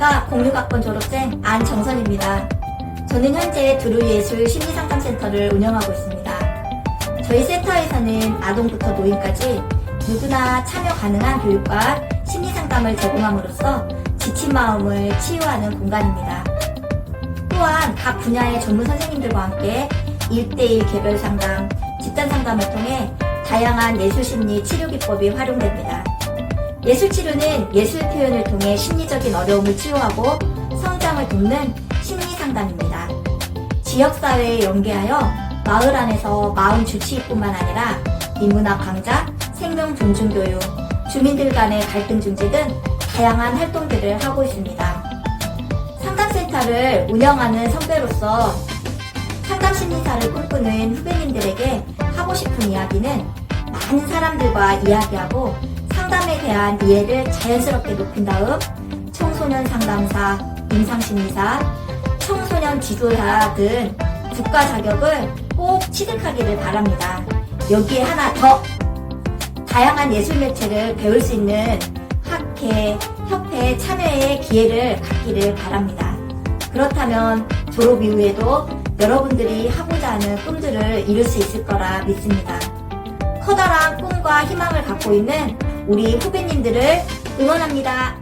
한국예술학과 공유학번 졸업생 안정선입니다. 저는 현재 두루예술 심리상담센터를 운영하고 있습니다. 저희 센터에서는 아동부터 노인까지 누구나 참여 가능한 교육과 심리상담을 제공함으로써 지친 마음을 치유하는 공간입니다. 또한 각 분야의 전문 선생님들과 함께 1대1 개별 상담, 집단 상담을 통해 다양한 예술 심리 치료 기법이 활용됩니다. 예술 치료는 예술 표현을 통해 심리적인 어려움을 치유하고 성장을 돕는 심리 상담입니다. 지역사회에 연계하여 마을 안에서 마을 주치의뿐만 아니라 인문학 강좌, 생명 존중 교육, 주민들 간의 갈등 중재 등 다양한 활동들을 하고 있습니다. 상담센터를 운영하는 선배로서 상담 심리사를 꿈꾸는 후배님들에게 하고 싶은 이야기는 많은 사람들과 이야기하고 상담에 대한 이해를 자연스럽게 높인 다음 청소년 상담사, 임상심리사, 청소년 지도사 등 국가 자격을 꼭 취득하기를 바랍니다. 여기에 하나 더 다양한 예술 매체를 배울 수 있는 학회, 협회 참여의 기회를 갖기를 바랍니다. 그렇다면 졸업 이후에도 여러분들이 하고자 하는 꿈들을 이룰 수 있을 거라 믿습니다. 커다란 꿈과 희망을 갖고 있는 우리 후배님들을 응원합니다.